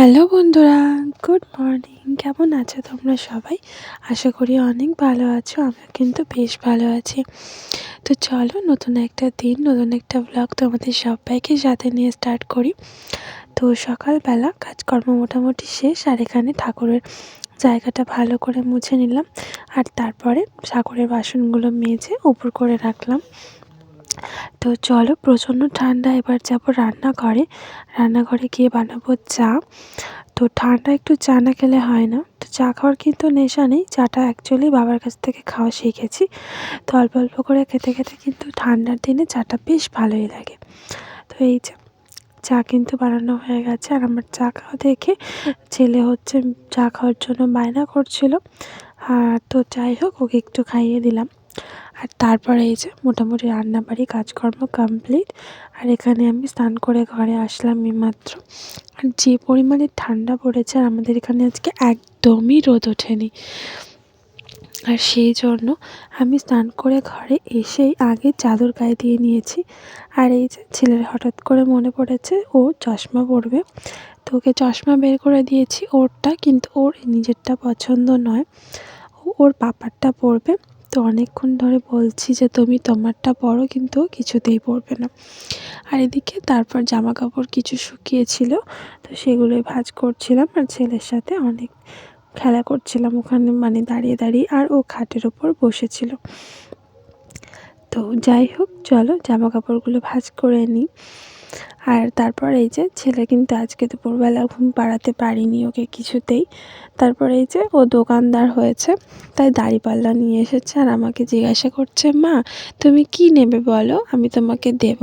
Hello বন্ধুরা, good morning. কেমন আছো তোমরা সবাই? আশা করি অনেক ভালো আছো, আমিও কিন্তু বেশ ভালো আছি। তো চলো নতুন একটা দিন, নতুন একটা ব্লগ তোমাদের সবাইকে সাথে নিয়ে স্টার্ট করি। তো সকালবেলা কাজকর্ম মোটামুটি শেষ, আর এখানে ঠাকুরের জায়গাটা ভালো করে মুছে নিলাম। আর তারপরে সাগরের বাসনগুলো মেজে উপর করে রাখলাম। তো চলো প্রচণ্ড ঠান্ডা, এবার যাব রান্নাঘরে। রান্নাঘরে গিয়ে বানাবো চা। তো ঠান্ডা একটু চা না খেলে হয় না। তো চা খাওয়ার কিন্তু নেশা নেই, চাটা অ্যাকচুয়ালি বাবার কাছ থেকে খাওয়া শিখেছি। তো অল্প অল্প করে খেতে খেতে কিন্তু ঠান্ডার দিনে চাটা বেশ ভালোই লাগে। তো এই যে, চা কিন্তু বানানো হয়ে গেছে। আর আমার চা খাওয়া দেখে ছেলে হচ্ছে চা খাওয়ার জন্য বায়না করছিল। আর তো যাই হোক, ওকে একটু খাইয়ে দিলাম। আর তারপরে এই যে মোটামুটি রান্নাবাড়ি, কাজকর্ম কমপ্লিট আর এখানে আমি স্নান করে ঘরে আসলাম এইমাত্র আর যে পরিমাণে ঠান্ডা পড়েছে আমাদের এখানে আজকে একদমই রোদ ওঠেনি। আর সেই জন্য আমি স্নান করে ঘরে এসেই আগে চাদর গায়ে দিয়ে নিয়েছি। আর এই যে ছেলের হঠাৎ করে মনে পড়েছে, ও চশমা পরবে। তো ওকে চশমা বের করে দিয়েছি, ওরটা কিন্তু ওর নিজেরটা পছন্দ নয়। ওর পাপারটা পরবে। তো অনেকক্ষণ ধরে বলছি যে, তুমি তোমারটা পরো, কিন্তু কিছুতেই পরবে না। আর এদিকে তারপর জামা কাপড় কিছু শুকিয়েছিল, তো সেগুলোই ভাজ করছিলাম আর ছেলের সাথে অনেক খেলা করছিলাম ওখানে মানে দাঁড়িয়ে দাঁড়িয়ে, আর ও খাটের ওপর বসেছিল। তো যাই হোক, চলো জামা কাপড়গুলো ভাজ করে নিই। আর তারপর এই যে ছেলে কিন্তু আজকে দুপুরবেলা ঘুম পাড়াতে পারিনি ওকে কিছুতেই। তারপর এই যে ও দোকানদার হয়েছে, তাই দাড়িপাল্লা নিয়ে এসেছে আর আমাকে জিজ্ঞাসা করছে, মা, তুমি কি নেবে বলো? আমি তোমাকে দেব।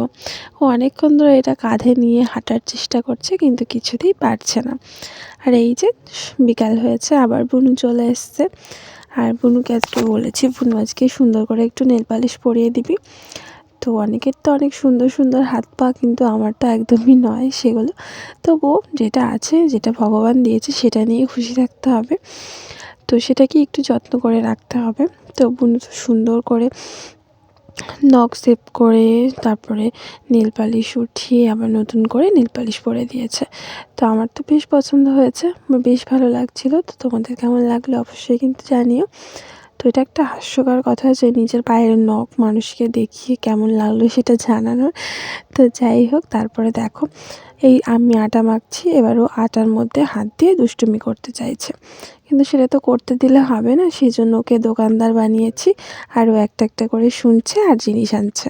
ও অনেকক্ষণ ধরে এটা কাঁধে নিয়ে হাঁটার চেষ্টা করছে, কিন্তু কিছুতেই পারছে না। আর এই যে বিকাল হয়েছে, আবার বুনু চলে এসছে। আর বুনুকে আজকে বলেছি, বুনু, আজকে সুন্দর করে একটু নেল পালিশ পরিয়ে দিবি। তো অনেকের তো অনেক সুন্দর সুন্দর হাত পা কিন্তু আমার তো একদমই নয় সেগুলো। তবুও যেটা আছে, যেটা ভগবান দিয়েছে সেটা নিয়ে খুশি থাকতে হবে। তো সেটাকে একটু যত্ন করে রাখতে হবে। তো বুনু সুন্দর করে নখ সেপ করে তারপরে নীল পালিশ উঠিয়ে আবার নতুন করে নীল পালিশ পরে দিয়েছে। তো আমার তো বেশ পছন্দ হয়েছে বেশ ভালো লাগছিল। তো তোমাদের কেমন লাগল অবশ্যই কিন্তু জানিও। তো এটা একটা হাস্যকর কথা যে নিজের পায়ের নখ মানুষকে দেখিয়ে কেমন লাগল সেটা জানানোর। তো যাই হোক, তারপরে দেখো, এই আমি আটা মাখছি, এবার ও আটার মধ্যে হাত দিয়ে দুষ্টুমি করতে চাইছে। কিন্তু সেটা তো করতে দিলে হবে না, সেই জন্য ওকে দোকানদার বানিয়েছি, আর ও একটা একটা করে শুনছে আর জিনিস আনছে।